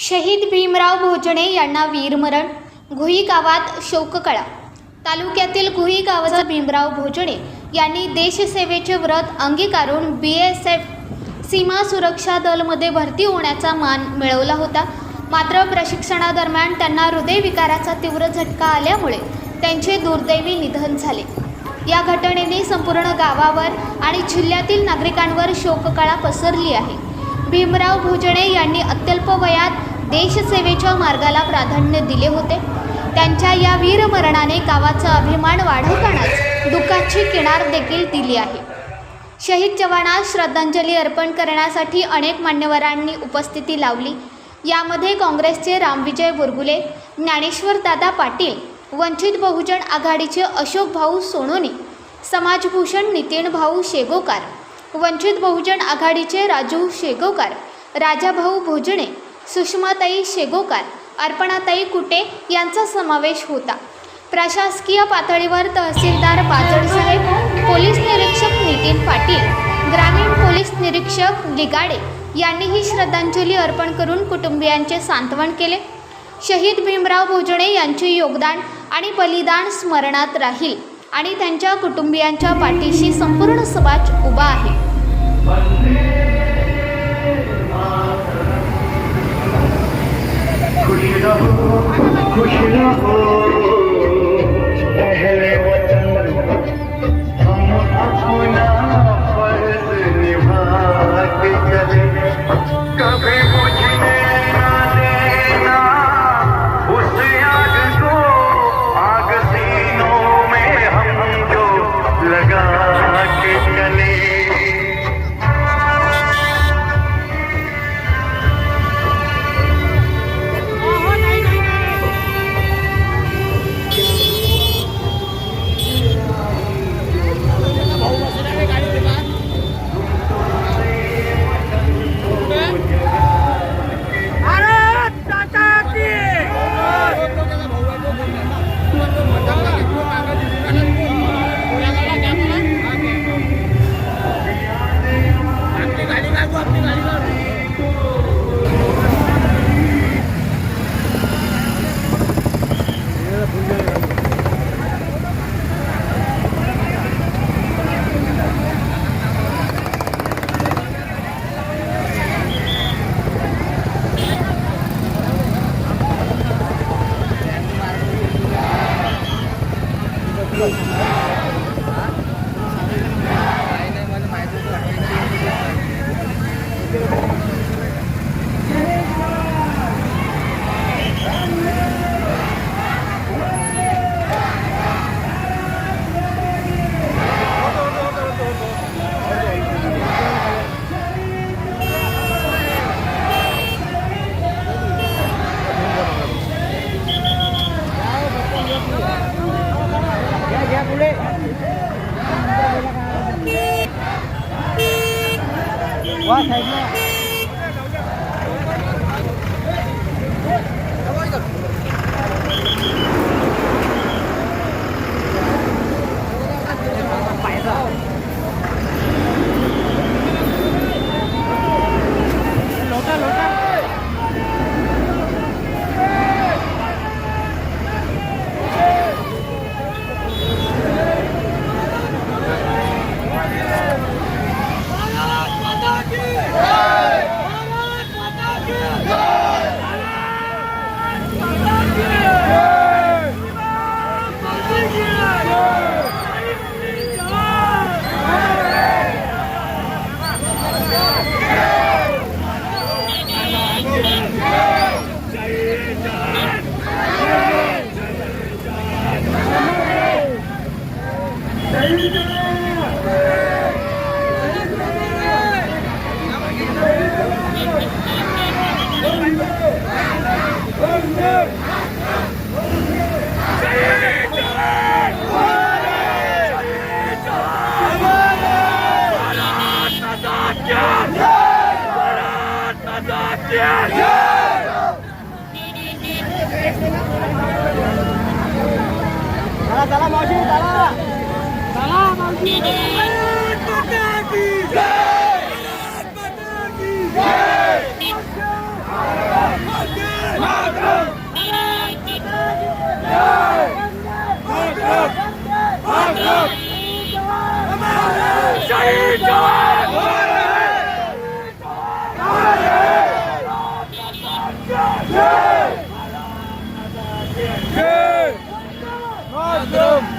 शहीद भीमराव भोजणे यांना वीरमरण घुई गावात शोककळा. तालुक्यातील घुई गावाचा भीमराव भोजणे यांनी देशसेवेचे व्रत अंगीकारून बी एस एफ सीमा सुरक्षा दलमध्ये भरती होण्याचा मान मिळवला होता. मात्र प्रशिक्षणादरम्यान त्यांना हृदयविकाराचा तीव्र झटका आल्यामुळे त्यांचे दुर्दैवी निधन झाले. या घटनेने संपूर्ण गावावर आणि जिल्ह्यातील नागरिकांवर शोककळा पसरली आहे. भीमराव भुजणे यांनी अत्यल्प वयात देशसेवेच्या मार्गाला प्राधान्य दिले होते. त्यांच्या या वीरमरणाने गावाचा अभिमान वाढवतानाच दुःखाची किनार देखील दिली आहे. शहीद जवानास श्रद्धांजली अर्पण करण्यासाठी अनेक मान्यवरांनी उपस्थिती लावली. यामध्ये काँग्रेसचे रामविजय बुरगुले ज्ञानेश्वरदादा पाटील वंचित बहुजन आघाडीचे अशोक भाऊ सोनोने समाजभूषण नितीन भाऊ शेगोकार वंचित बहुजन आघाडीचे राजू शेगोकार राजाभाऊ भोजणे सुषमाताई शेगोकार अर्पणाताई कुटे यांचा समावेश होता. प्रशासकीय पातळीवर तहसीलदार बाजडसाहेब पोलीस निरीक्षक नितीन पाटील ग्रामीण पोलीस निरीक्षक लिगाडे यांनीही श्रद्धांजली अर्पण करून कुटुंबियांचे सांत्वन केले. शहीद भीमराव भोजणे यांचे योगदान आणि बलिदान स्मरणात राहील. आणि त्यांच्या कुटुंबियांच्या पाठीशी संपूर्ण समाज उभा आहे खुश Yeah! m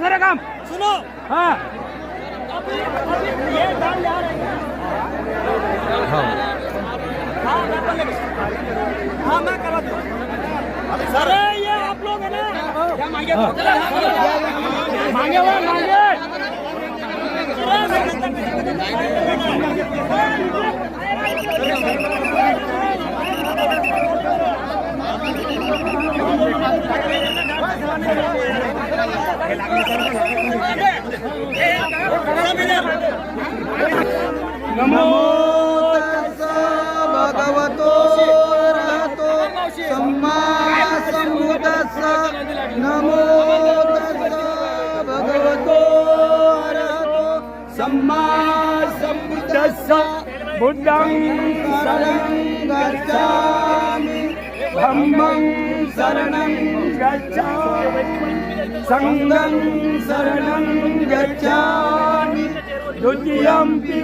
सर काम. सुनो. हा. सर. ये आप लोग है ना? मागे. मागे. वा, मागे नमो भगवतो रहतो सम्मा सम्बुद्धस्स नमो भगवतो रहतो सम्मा सम्बुद्धस्स बुद्धं शरणं गच्छामि धम्मं शरणं गच्छामि शरणं गच्छामि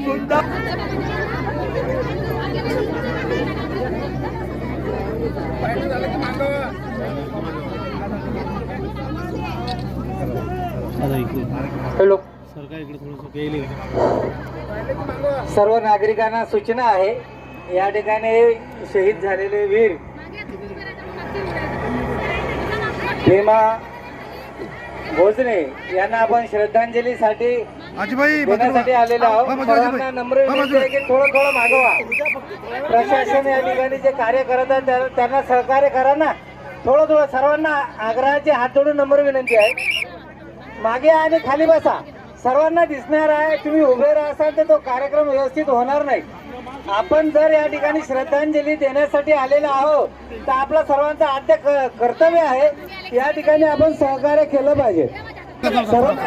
बुद्ध हॅलो. सरकार इकडे थोडंसं गेले सर्व नागरिकांना सूचना आहे. या ठिकाणी शहीद झालेले वीर. भीमा भोजने यांना आपण श्रद्धांजलीसाठी आजीबाई देण्यासाठी आलेलो आहोत. सर्वांना नम्र विनंती आहे की थोडं थोडं मागवा. प्रशासन या ठिकाणी जे कार्य करत आहे त्या- त्यांना सहकार्य करा ना. थोडं थोडं सर्वांना आग्रहाचे हात जोडून नम्र विनंती आहे. मागे आणि खाली बसा. सर्वांना दिसणार आहे तुम्ही उभे राहाल तर तो कार्यक्रम व्यवस्थित होणार नाही. आपण जर या ठिकाणी श्रद्धांजली देण्यासाठी आलेलो आहोत तर आपलं सर्वांचं आद्य क- कर्तव्य आहे या ठिकाणी आपण सहकार्य केलं पाहिजे. हो ना.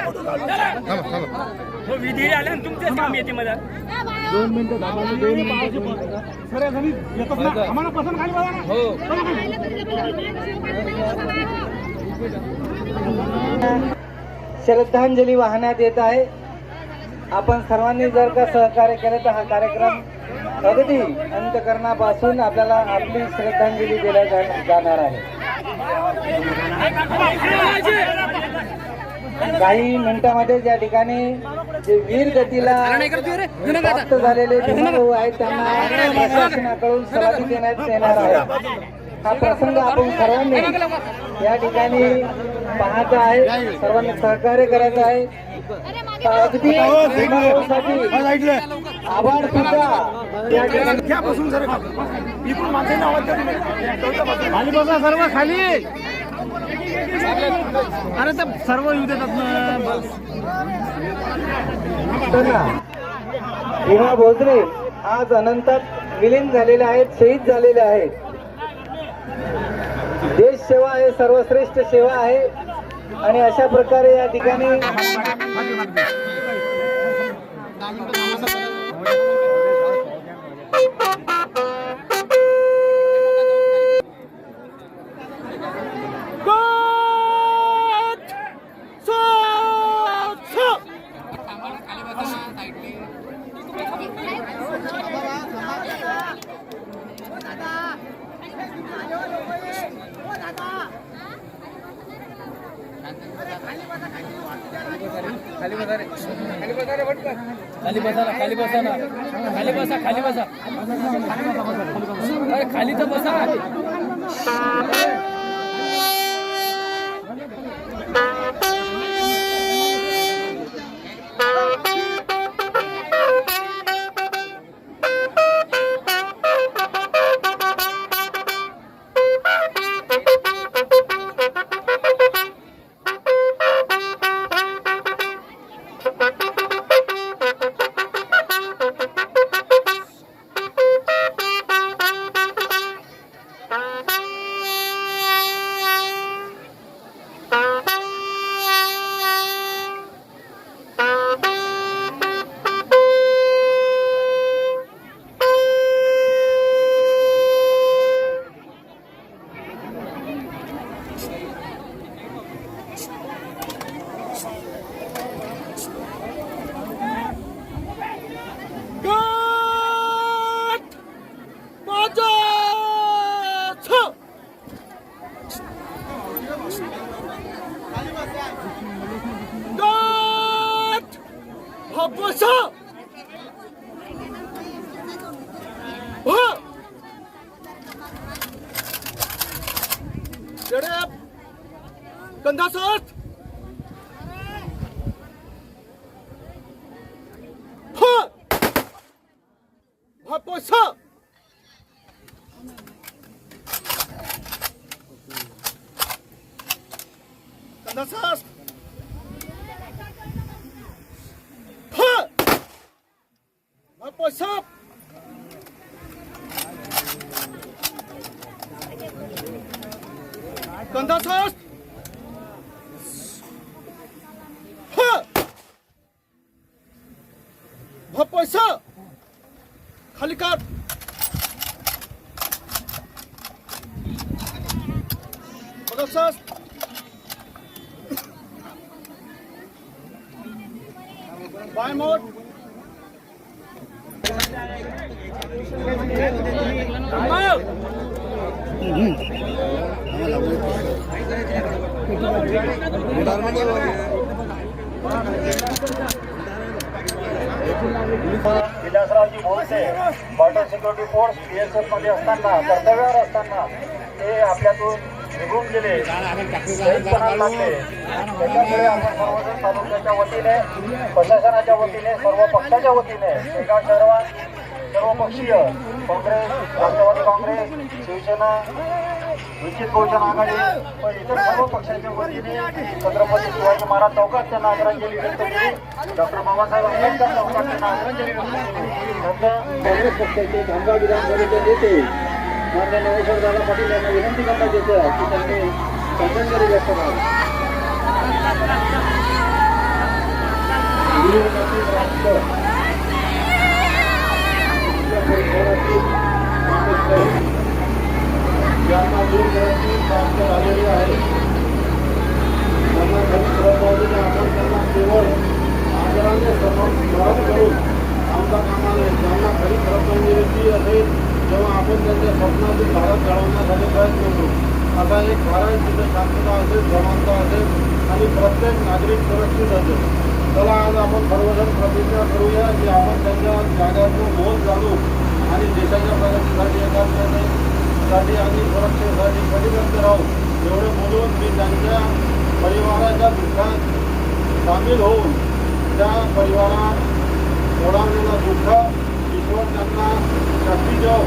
श्रद्धांजली वाहण्यात येत आहे. आपण सर्वांनी जर का सहकार्य केलं तर हा कार्यक्रम अगदी अंतकरणापासून आपल्याला आपली श्रद्धांजली दिल्या जाणार आहे. काही मिनिटांमध्ये या ठिकाणी जे वीर गतीला प्राप्त झालेले भीमभाऊ आहेत त्यांना प्रशासनाकडून समाधी देण्यात येणार आहे. हा प्रसंग आपण सर्वांनी या ठिकाणी पाहत आहे सर्वांनी सहकार्य करायचं आहे. अगदी भीमभाऊसाठी आभार सुद्धा बसून सर इकडून माणसांना आवाज. खाली बसा सर्व खाली. अरे तर सर्व येऊ देतात ना भीमा भोसले आज अनंतात विलीन झालेले आहेत शहीद झालेले आहेत. देश सेवा हे सर्वश्रेष्ठ सेवा आहे. आणि अशा प्रकारे या ठिकाणी खाली बसा ना खाली बसा ना खाली बसा खाली बसा. अरे खाली तर बसा. खाली গন্ধা সস পয়সা খালি কাঠ बॉर्डर सिक्युरिटी फोर्स बीएसएफमध्ये असताना कर्तव्यावर असताना ते आपल्यातून निघून गेले. शहीदपणाला लागले. त्याच्यामुळे आपण सर्वजण तालुक्याच्या वतीने प्रशासनाच्या वतीने सर्व पक्षाच्या वतीने एका सर्व सर्वपक्षीय काँग्रेस राष्ट्रवादी काँग्रेस शिवसेना वंचित बहुजन आघाडी व इतर सर्व पक्षांच्या वतीने छत्रपती शिवाजी महाराज चौकात त्यांना आदरांजली व्यक्त केली. डॉक्टर बाबासाहेब आंबेडकर चौकात त्यांना आदरांजली व्यक्त केली. काँग्रेस पक्षाचे खामगाव विधानसभेचे नेते मान्य नरेश्वर दादा पाटील यांना विनंती करण्यात येते की त्यांनी श्रद्धांजली व्यक्त करावी वीर नसीब राष्ट्र आपल्या परिसरातील आंबेडकर ज्यांना दूर करायची प्राप्त झालेली आहे त्यांना खरी श्रद्धांजली आपण त्यांना केवळ आदराने समोर स्मरण करून आमच्या कामाने त्यांना खरी श्रद्धांजलीची असेल जेव्हा आपण त्यांच्या स्वप्नातून भारत घडवण्यासाठी प्रयत्न करू आता एक भारत जिथे शांतता असेल समानता असेल आणि प्रत्येक नागरिक सुरक्षित असेल चला आज आपण सर्वजण प्रतिज्ञा करूया की आपण त्यांच्या जाग्यातून मोल घालू आणि देशाच्या प्रगतीसाठी साठी आणि सुरक्षेसाठी कटिबद्ध राहू. एवढे बोलून मी त्यांच्या परिवाराच्या दुःखात सामील होऊन त्या परिवारात ओढावलेलं दुःख ईश्वर त्यांना शक्ती देव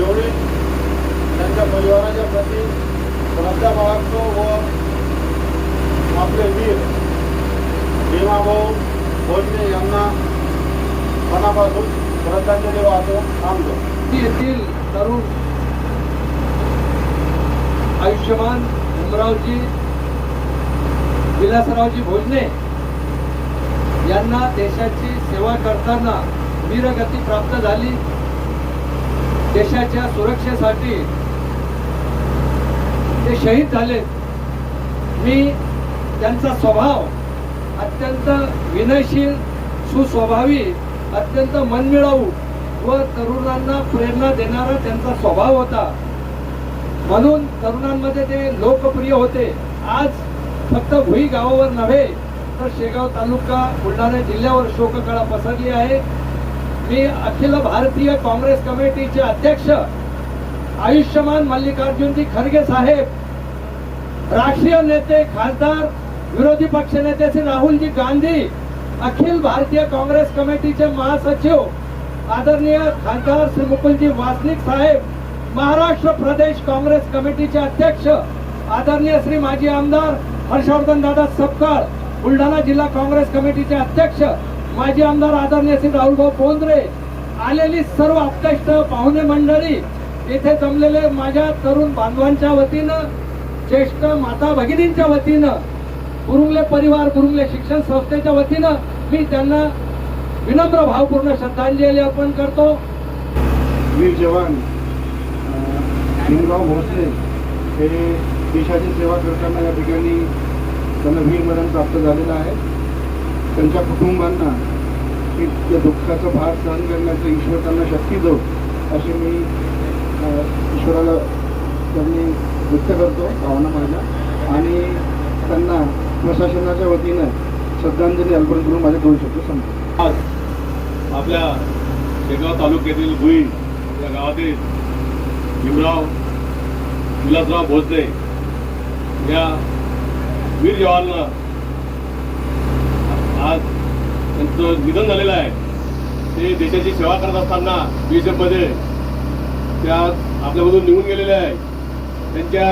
एवढी त्यांच्या परिवाराच्या प्रती श्रद्धा बाळगतो व आपले वीर भीमाभाऊ भोजने यांना मनापासून श्रद्धांजली वाहतो. थांबतो येथील तरुण आयुष्यमान भीमरावजी विलासरावजी भोजने यांना देशाची सेवा करताना वीरगती प्राप्त झाली. देशाच्या सुरक्षेसाठी ते शहीद झाले. मी त्यांचा स्वभाव अत्यंत विनयशील सुस्वभावी अत्यंत मनमिळावू व तरुणांना प्रेरणा देणारा त्यांचा स्वभाव होता. म्हणून तरुणांमध्ये ते लोकप्रिय होते. आज फक्त भुई गावावर नव्हे तर शेगाव तालुका बुलढाणा जिल्ह्यावर शोककळा पसरली आहे. मी अखिल भारतीय काँग्रेस कमिटीचे अध्यक्ष आयुष्यमान मल्लिकार्जुनजी खरगे साहेब राष्ट्रीय नेते खासदार विरोधी पक्ष नेत्याचे श्री राहुलजी गांधी अखिल भारतीय काँग्रेस कमिटीचे महासचिव आदरणीय खासदार श्री मुकुलजी वासनिक साहेब महाराष्ट्र प्रदेश काँग्रेस कमिटीचे अध्यक्ष आदरणीय श्री माजी आमदार हर्षवर्धन दादा सपकाळ बुलढाणा जिल्हा काँग्रेस कमिटीचे अध्यक्ष माजी आमदार आदरणीय श्री राहुलभाऊ पोंद्रे आलेली सर्व आप्तेष्ट पाहुणे मंडळी येथे जमलेले माझ्या तरुण बांधवांच्या वतीनं ज्येष्ठ माता भगिनींच्या वतीनं गुरुंगले परिवार गुरुंगले शिक्षण संस्थेच्या वतीनं मी त्यांना विनम्र भावपूर्ण श्रद्धांजली अर्पण करतो. वीर जवान भीमराव भोसले हे देशाची सेवा करताना या ठिकाणी त्यांना वीरमरण प्राप्त झालेलं आहे. त्यांच्या कुटुंबांना त्या दुःखाचा भार सहन करण्याचं ईश्वर त्यांना शक्ती देऊ अशी मी ईश्वराला त्यांनी व्यक्त करतो भावना माझ्या. आणि त्यांना प्रशासनाच्या वतीनं श्रद्धांजली अर्पण करून माझे दोन शब्द संपतो आज आपल्या शेगाव तालुक्यातील भुई या गावातील भीमराव विलासराव भोसले या वीर जवानांना आज त्यांचं निधन झालेलं आहे. ते देशाची सेवा करत असताना बी एस एफमध्ये त्या आपल्यामधून निघून गेलेले आहे. त्यांच्या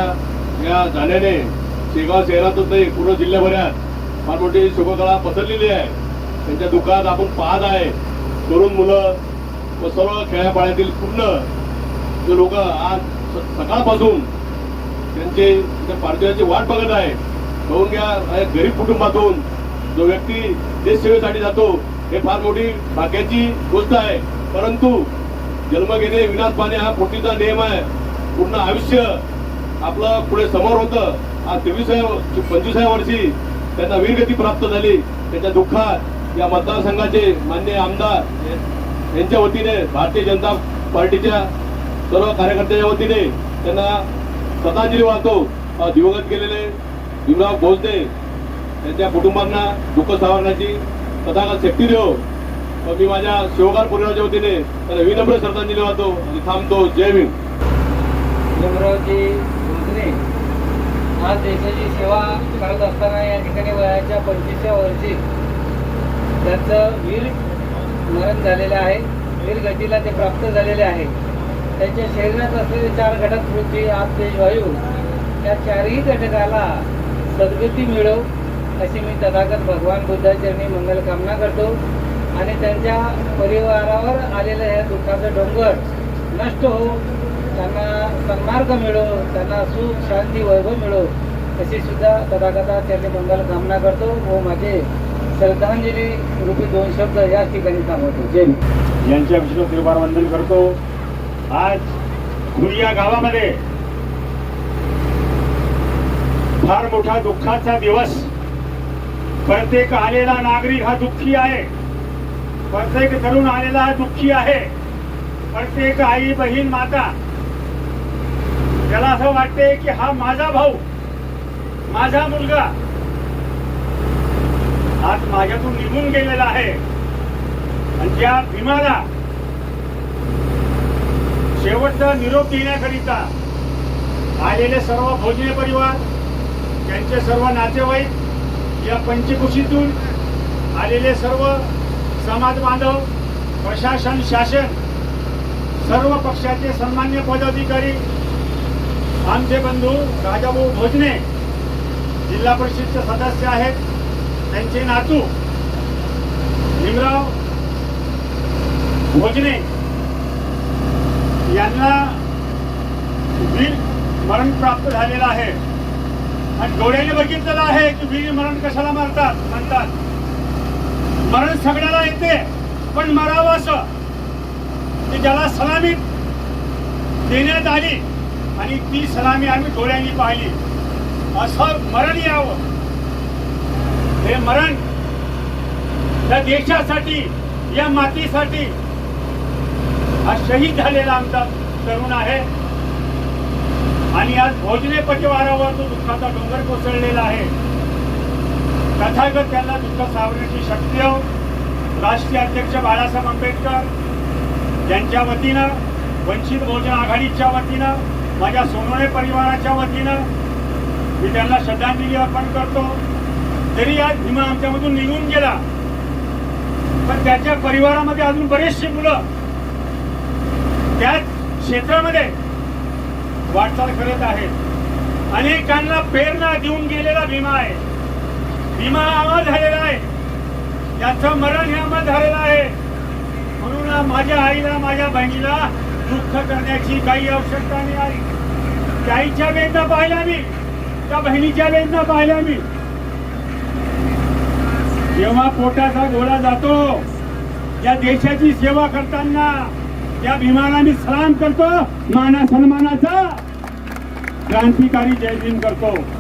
या जाण्याने शेगाव शहरातच नाही पूर्ण जिल्ह्याभरात फार मोठी शोककळा पसरलेली आहे. त्यांच्या दुःखात आपण पाहत आहे. तरुण मुलं व सर्व खेड्यापाड्यातील पूर्ण जे लोक आज सकाळपासून त्यांचे त्या पार्थिवाची वाट बघत आहे. बघून घ्या या गरीब कुटुंबातून जो व्यक्ती देश सेवेसाठी जातो हे फार मोठी भाग्याची गोष्ट आहे. परंतु जन्म घेणे विनाश पाणी हा पोटीचा नियम आहे. पूर्ण आयुष्य आपलं पुढे समोर होतं. आज तेवीसाव्या पंचवीसाव्या वर्षी त्यांना वीरगती प्राप्त झाली. त्याच्या दुःखात या मतदारसंघाचे मान्य आमदार यांच्या वतीने भारतीय जनता पार्टीच्या सर्व कार्यकर्त्यांच्या वतीने त्यांना श्रद्धांजली वाहतो अ, दिवंगत गेलेले भीमराव बोलते त्यांच्या कुटुंबांना दुःख सावरण्याची तथागत शक्ती देव. मी माझ्या शिवकार परिवाराच्या वतीने त्याला विनम्र श्रद्धांजली वाहतो आणि थांबतो. जय भीम. भीमरावजी भोसले आज देशाची सेवा करत असताना या ठिकाणी वयाच्या पंचवीसच्या वर्षी त्यांचं वीर मरण झालेलं आहे. वीरगतीला ते प्राप्त झालेले आहे. त्यांच्या शरीरात असलेले चार घटक पृथ्वी आप तेज वायू या चारही घटकाला सद्गती मिळव अशी मी तथागत भगवान बुद्धाचरणी मंगल कामना करतो. आणि त्यांच्या परिवारावर आलेलं ह्या दुःखाचं डोंगर नष्ट हो त्यांना सन्मार्ग मिळो त्यांना सुख शांती वैभव मिळो अशी सुद्धा तथागताचरणी मंगल कामना करतो. व माझे श्रद्धांजली रूपी दोन शब्द या ठिकाणी थांबवतो. जय यांच्या विष्णू कृपार वंदन करतो. आज भुई गावामध्ये फार मोठा दुःखाचा दिवस. प्रत्येक आलेला नागरिक हा दुःखी आहे. प्रत्येक तरुण आलेला हा दुःखी आहे. प्रत्येक आई बहीण माता त्याला असं वाटते की हा माझा भाऊ माझा मुलगा आज माझ्यातून निघून गेलेला आहे. आणि त्या भीमाला शेवटचा निरोप देण्याकरिता आलेले सर्व भोजने परिवार त्यांचे सर्व नातेवाईक या पंचकुशीतून आलेले सर्व समाज बांधव प्रशासन शासन सर्व पक्षाचे सन्मान्य पदाधिकारी आमचे बंधू राजाभाऊ भोजने जिल्हा परिषदचे सदस्य आहेत त्यांचे नातू भीमराव भोजने यांना वीर मरण प्राप्त झालेलं आहे. आणि डोळ्याने बघितलेलं आहे की वीर मरण कशाला मारतात म्हणतात. मरण सगळ्याला येते पण मरावं असं. की ज्याला सलामी देण्यात आली आणि ती सलामी आम्ही डोळ्यांनी पाहिली. असं मरण यावं. हे मरण या देशासाठी या मातीसाठी हा शहीद झालेला आमचा तरुण आहे. आणि आज भोजने पचवारावर तो दुःखाचा डोंगर कोसळलेला आहे. तथागत त्यांना दुःख सावरण्याची शक्ती राष्ट्रीय अध्यक्ष बाळासाहेब आंबेडकर यांच्या वतीनं वंचित बहुजन आघाडीच्या वतीनं माझ्या सोनवणे परिवाराच्या वतीनं मी त्यांना श्रद्धांजली अर्पण करतो. तरी आज भीमा आमच्यामधून निघून गेला. पण त्याच्या परिवारामध्ये अजून बरेचशी मुलं त्याच क्षेत्रामध्ये वाटचाल करत आहेत. अनेकांना प्रेरणा देऊन गेलेला भीमा आहे. भीमा अमर झालेला आहे. त्याचं मरण हे अमर झालेलं आहे. म्हणून माझ्या आईला माझ्या बहिणीला दुःख करण्याची काही आवश्यकता नाही आली त्याईच्या वेदना पाहिल्या मी. त्या बहिणीच्या वेदना पाहिल्या मी. जेव्हा पोटाचा गोळा जातो या देशाची सेवा करताना या भीमाला मी सलाम करतो. माना सन्मानाचा. क्रांतिकारी जय भीम करतो.